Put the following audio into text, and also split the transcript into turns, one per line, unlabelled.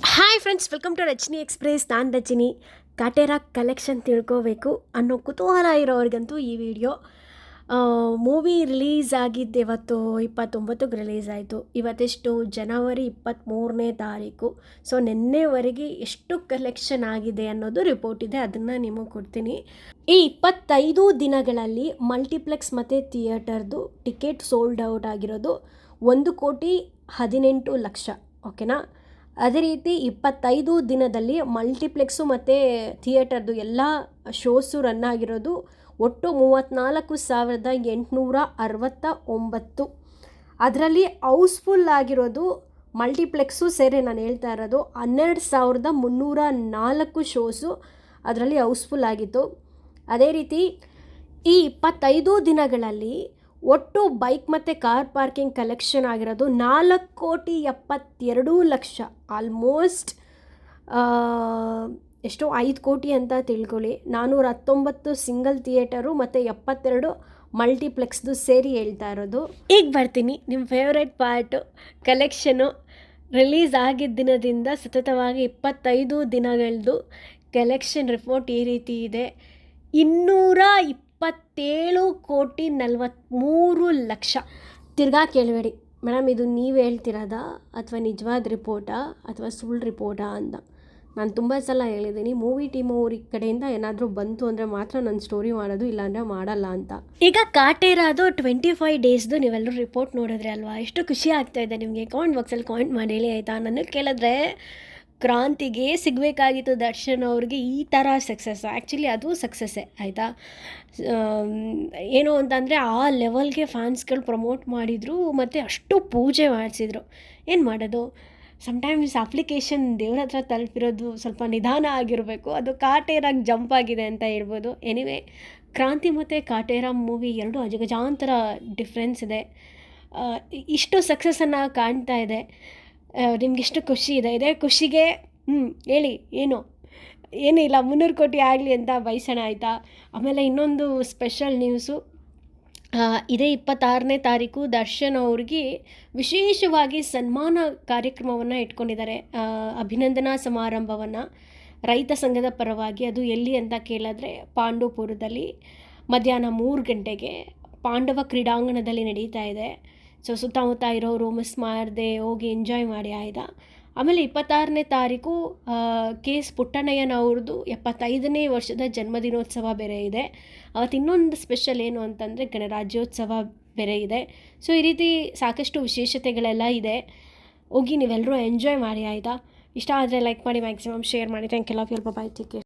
Hi friends welcome to Rachini express ನಾನು Rachini Kaatera collection ತಿಳ್ಕೋಬೇಕು ಅನ್ನೋ ಕುತೂಹಲ ಇರೋರಿಗಂತೂ ಈ ವಿಡಿಯೋ ಮೂವಿ ರಿಲೀಸ್ ಆಗಿದ್ದು ಇವತ್ತು ಇಪ್ಪತ್ತೊಂಬತ್ತಕ್ಕೆ ರಿಲೀಸ್ ಆಯಿತು. ಇವತ್ತೆಷ್ಟು ಜನವರಿ ಇಪ್ಪತ್ತ್ಮೂರನೇ ತಾರೀಕು. ಸೊ ನಿನ್ನೆವರೆಗೆ ಎಷ್ಟು ಕಲೆಕ್ಷನ್ ಆಗಿದೆ ಅನ್ನೋದು ರಿಪೋರ್ಟ್ ಇದೆ, ಅದನ್ನು ನಿಮಗೆ ಕೊಡ್ತೀನಿ. ಈ ಇಪ್ಪತ್ತೈದು ದಿನಗಳಲ್ಲಿ ಮಲ್ಟಿಪ್ಲೆಕ್ಸ್ ಮತ್ತು ಥಿಯೇಟರ್ದು ಟಿಕೆಟ್ ಸೋಲ್ಡ್ ಔಟ್ ಆಗಿರೋದು ಒಂದು ಕೋಟಿ ಹದಿನೆಂಟು ಲಕ್ಷ ಓಕೆನಾ ಅದೇ ರೀತಿ ಇಪ್ಪತ್ತೈದು ದಿನದಲ್ಲಿ ಮಲ್ಟಿಪ್ಲೆಕ್ಸು ಮತ್ತು ಥಿಯೇಟರ್ದು ಎಲ್ಲ ಶೋಸು ರನ್ ಆಗಿರೋದು ಒಟ್ಟು ಮೂವತ್ತ್ನಾಲ್ಕು ಸಾವಿರದ ಎಂಟುನೂರ ಅರವತ್ತ ಒಂಬತ್ತು ಅದರಲ್ಲಿ ಹೌಸ್ಫುಲ್ ಆಗಿರೋದು ಮಲ್ಟಿಪ್ಲೆಕ್ಸು ಸೇರಿ ನಾನು ಹೇಳ್ತಾ ಇರೋದು ಹನ್ನೆರಡು ಸಾವಿರದ ಮುನ್ನೂರ ನಾಲ್ಕು ಶೋಸು ಅದರಲ್ಲಿ ಹೌಸ್ಫುಲ್ ಆಗಿತ್ತು. ಅದೇ ರೀತಿ ಈ ಇಪ್ಪತ್ತೈದು ದಿನಗಳಲ್ಲಿ ಒಟ್ಟು ಬೈಕ್ ಮತ್ತು ಕಾರ್ ಪಾರ್ಕಿಂಗ್ ಕಲೆಕ್ಷನ್ ಆಗಿರೋದು ನಾಲ್ಕು ಕೋಟಿ ಎಪ್ಪತ್ತೆರಡು ಲಕ್ಷ. ಆಲ್ಮೋಸ್ಟ್ ಎಷ್ಟೋ ಐದು ಕೋಟಿ ಅಂತ ತಿಳ್ಕೊಳ್ಳಿ. ನಾನ್ನೂರ ಹತ್ತೊಂಬತ್ತು ಸಿಂಗಲ್ ಥಿಯೇಟರು ಮತ್ತು ಎಪ್ಪತ್ತೆರಡು ಮಲ್ಟಿಪ್ಲೆಕ್ಸ್ದು ಸೇರಿ ಹೇಳ್ತಾ ಇರೋದು. ಈಗ ಬರ್ತೀನಿ ನಿಮ್ಮ ಫೇವ್ರೆಟ್ ಪಾರ್ಟು ಕಲೆಕ್ಷನು ರಿಲೀಸ್ ಆಗಿದ್ದ ದಿನದಿಂದ ಸತತವಾಗಿ ಇಪ್ಪತ್ತೈದು ದಿನಗಳದ್ದು ಕಲೆಕ್ಷನ್ ರಿಪೋರ್ಟ್ ಈ ರೀತಿ ಇದೆ. ಇನ್ನೂರ ಇಪ್ಪತ್ತೇಳು ಕೋಟಿ ನಲವತ್ತ್ಮೂರು ಲಕ್ಷ. ತಿರ್ಗಾ ಕೇಳಬೇಡಿ. ಮೇಡಮ್, ಇದು ನೀವು ಹೇಳ್ತಿರೋದಾ ಅಥವಾ ನಿಜವಾದ ರಿಪೋರ್ಟಾ ಅಥವಾ ಸುಳ್ಳು ರಿಪೋರ್ಟಾ ಅಂತ? ನಾನು ತುಂಬ ಸಲ ಹೇಳಿದ್ದೀನಿ, ಮೂವಿ ಟೀಮ್ ಅವ್ರ ಕಡೆಯಿಂದ ಏನಾದರೂ ಬಂತು ಅಂದರೆ ಮಾತ್ರ ನನ್ನ ಸ್ಟೋರಿ ಮಾಡೋದು, ಇಲ್ಲಾಂದರೆ ಮಾಡಲ್ಲ ಅಂತ. ಈಗ ಕಾಟೇರಾದು ಟ್ವೆಂಟಿ ಫೈವ್ ಡೇಸ್ದು ನೀವೆಲ್ಲರೂ ರಿಪೋರ್ಟ್ ನೋಡಿದ್ರೆ ಅಲ್ವಾ? ಎಷ್ಟು ಖುಷಿ ಆಗ್ತಾ ಇದೆ ನಿಮಗೆ. ಕಾಮೆಂಟ್ ಬಾಕ್ಸಲ್ಲಿ ಕಾಮೆಂಟ್ ಮಾಡಿ ಆಯಿತಾ? ನನಗೆ ಕೇಳಿದ್ರೆ ಕ್ರಾಂತಿಗೆ ಸಿಗಬೇಕಾಗಿತ್ತು ದರ್ಶನ್ ಅವ್ರಿಗೆ ಈ ಥರ ಸಕ್ಸಸ್ ಆ್ಯಕ್ಚುಲಿ ಅದು ಸಕ್ಸಸ್ಸೇ ಆಯಿತಾ? ಏನು ಅಂತಂದರೆ ಆ ಲೆವೆಲ್ಗೆ ಫ್ಯಾನ್ಸ್ಗಳು ಪ್ರಮೋಟ್ ಮಾಡಿದರು ಮತ್ತು ಅಷ್ಟು ಪೂಜೆ ಮಾಡಿಸಿದ್ರು. ಏನು ಮಾಡೋದು? ಸಮ್ಟೈಮ್ಸ್ ಅಪ್ಲಿಕೇಶನ್ ದೇವ್ರ ಹತ್ರ ತಲುಪಿರೋದು ಸ್ವಲ್ಪ ನಿಧಾನ ಆಗಿರಬೇಕು. ಅದು ಕಾಟೇರಾಗಿ ಜಂಪ್ ಆಗಿದೆ ಅಂತ ಹೇಳ್ಬೋದು. ಎನಿವೆ ಕ್ರಾಂತಿ ಮತ್ತು ಕಾಟೇರ ಮೂವಿ ಎರಡು ಅಜಗಜಾಂತರ ಡಿಫ್ರೆನ್ಸ್ ಇದೆ. ಇಷ್ಟು ಸಕ್ಸಸ್ಸನ್ನು ಕಾಣ್ತಾ ಇದೆ. ನಿಮಗೆಷ್ಟು ಖುಷಿ ಇದೆ? ಇದೇ ಖುಷಿಗೆ ಹ್ಞೂ ಹೇಳಿ, ಏನು? ಏನಿಲ್ಲ ಮುನ್ನೂರು ಕೋಟಿ ಆಗಲಿ ಅಂತ ಬಯಸೋಣ ಆಯಿತಾ? ಆಮೇಲೆ ಇನ್ನೊಂದು ಸ್ಪೆಷಲ್ ನ್ಯೂಸು ಇದೇ ಇಪ್ಪತ್ತಾರನೇ ತಾರೀಕು ದರ್ಶನ್ ಅವ್ರಿಗೆ ವಿಶೇಷವಾಗಿ ಸನ್ಮಾನ ಕಾರ್ಯಕ್ರಮವನ್ನು ಇಟ್ಕೊಂಡಿದ್ದಾರೆ. ಅಭಿನಂದನಾ ಸಮಾರಂಭವನ್ನು. ರೈತ ಸಂಘದ ಪರವಾಗಿ ಅದು ಎಲ್ಲಿ ಅಂತ ಕೇಳಿದ್ರೆ ಪಾಂಡವಪುರದಲ್ಲಿ ಮಧ್ಯಾಹ್ನ ಮೂರು ಗಂಟೆಗೆ ಪಾಂಡವ ಕ್ರೀಡಾಂಗಣದಲ್ಲಿ ನಡೀತಾ ಇದೆ. ಸೊ ಸುತ್ತಮುತ್ತ ಇರೋರು ಮಿಸ್ ಮಾಡದೆ ಹೋಗಿ ಎಂಜಾಯ್ ಮಾಡಿ ಆಯಿತಾ? ಆಮೇಲೆ ಇಪ್ಪತ್ತಾರನೇ ತಾರೀಕು ಕೆ ಎಸ್ ಪುಟ್ಟಣ್ಣಯ್ಯನವ್ರದ್ದು ಎಪ್ಪತ್ತೈದನೇ ವರ್ಷದ ಜನ್ಮದಿನೋತ್ಸವ ಬೇರೆ ಇದೆ. ಅವತ್ತು ಇನ್ನೊಂದು ಸ್ಪೆಷಲ್ ಏನು ಅಂತಂದರೆ ಗಣರಾಜ್ಯೋತ್ಸವ ಬೇರೆ ಇದೆ. ಸೊ ಈ ರೀತಿ ಸಾಕಷ್ಟು ವಿಶೇಷತೆಗಳೆಲ್ಲ ಇದೆ. ಹೋಗಿ ನೀವೆಲ್ಲರೂ ಎಂಜಾಯ್ ಮಾಡಿ ಆಯ್ತಾ? ಇಷ್ಟ ಆದರೆ ಲೈಕ್ ಮಾಡಿ ಮ್ಯಾಕ್ಸಿಮಮ್ ಶೇರ್ ಮಾಡಿ. Thank you love you bye take care